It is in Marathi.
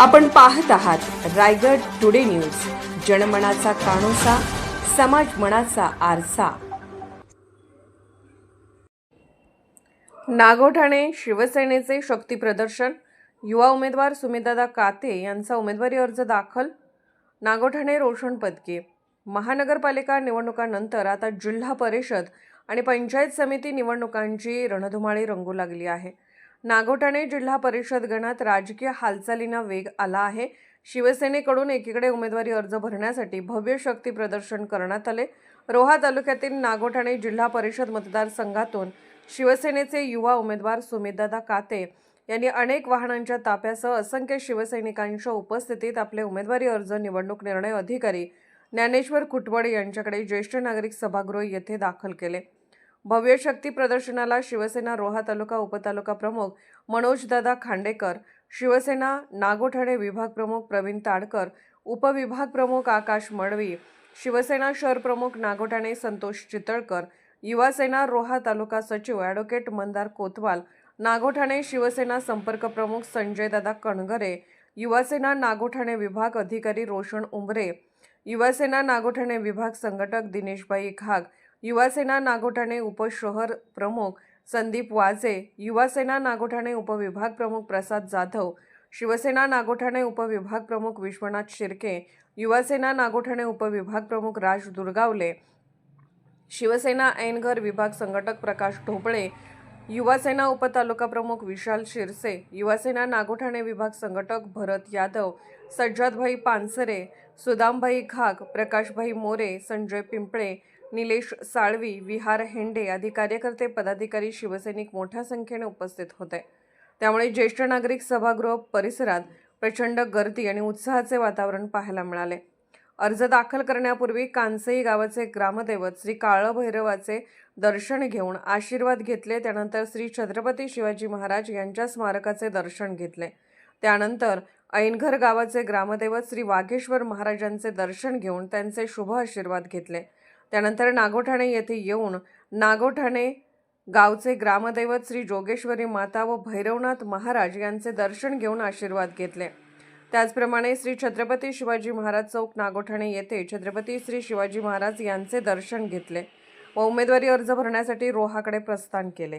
आपण पाहत आहात रायगड टुडे न्यूज. जनमनाचा कानोसा समाज मनाचा आरसा. नागोठाणे शिवसेनेचे शक्ती प्रदर्शन. युवा उमेदवार सुमेदादा काते यांचा उमेदवारी अर्ज दाखल. नागोठाणे रोशन पदके. महानगरपालिका निवडणुकांनंतर आता जिल्हा परिषद आणि पंचायत समिती निवडणुकांची रणधुमाळी रंगू लागली आहे. नागोठाणे जिल्हा परिषद गणात राजकीय हालचालींना वेग आला आहे. शिवसेनेकडून एकीकडे उमेदवारी अर्ज भरण्यासाठी भव्य शक्ती प्रदर्शन करण्यात आले. रोहा तालुक्यातील नागोठाणे जिल्हा परिषद मतदारसंघातून शिवसेनेचे युवा उमेदवार सुमितदादा काते यांनी अनेक वाहनांच्या ताफ्यासह असंख्य शिवसैनिकांच्या उपस्थितीत आपले उमेदवारी अर्ज निवडणूक निर्णय अधिकारी ज्ञानेश्वर कुटवडे यांच्याकडे ज्येष्ठ नागरिक सभागृह येथे दाखल केले. भव्य शक्ती प्रदर्शनाला शिवसेना रोहा तालुका उपतालुका प्रमुख मनोजदादा खांडेकर शिवसेना नागोठाणे विभाग प्रमुख प्रवीण ताडकर उपविभाग प्रमुख आकाश मडवी शिवसेना शहर प्रमुख नागोठाणे संतोष चितळकर युवासेना रोहा तालुका सचिव ॲडव्होकेट मंदार कोतवाल नागोठाणे शिवसेना संपर्क प्रमुख संजयदादा कणगरे युवासेना नागोठाणे विभाग अधिकारी रोशन उंबरे युवासेना नागोठाणे विभाग संघटक दिनेशबाई घाग युवासेना नागोठाणे उपशहर प्रमुख संदीप वाजे युवासेना नागोठाणे उपविभाग प्रमुख प्रसाद जाधव शिवसेना नागोठाणे उपविभाग प्रमुख विश्वनाथ शिर्के युवासेना नागोठाणे उपविभाग प्रमुख राज दुर्गावले शिवसेना ऐनघर विभाग संघटक प्रकाश ढोबळे युवासेना उपतालुका प्रमुख विशाल शिरसे युवासेना नागोठाणे विभाग संघटक भरत यादव सज्जादभाई पानसरे सुदामभाई घाग प्रकाशभाई मोरे संजय पिंपळे निलेश साळवी विहार हेंडे आदी कार्यकर्ते पदाधिकारी शिवसैनिक मोठ्या संख्येने उपस्थित होते. त्यामुळे ज्येष्ठ नागरिक सभागृह परिसरात प्रचंड गर्दी आणि उत्साहाचे वातावरण पाहायला मिळाले. अर्ज दाखल करण्यापूर्वी कांसई गावाचे ग्रामदैवत श्री काळभैरवाचे दर्शन घेऊन आशीर्वाद घेतले. त्यानंतर श्री छत्रपती शिवाजी महाराज यांच्या स्मारकाचे दर्शन घेतले. त्यानंतर ऐनघर गावाचे ग्रामदैवत श्री वाघेश्वर महाराजांचे दर्शन घेऊन त्यांचे शुभ आशीर्वाद घेतले. त्यानंतर नागोठाणे येथे येऊन नागोठाणे गावचे ग्रामदैवत श्री जोगेश्वरी माता व भैरवनाथ महाराज यांचे दर्शन घेऊन आशीर्वाद घेतले. त्याचप्रमाणे श्री छत्रपती शिवाजी महाराज चौक नागोठाणे येथे छत्रपती श्री शिवाजी महाराज यांचे दर्शन घेतले व उमेदवारी अर्ज भरण्यासाठी रोहाकडे प्रस्थान केले.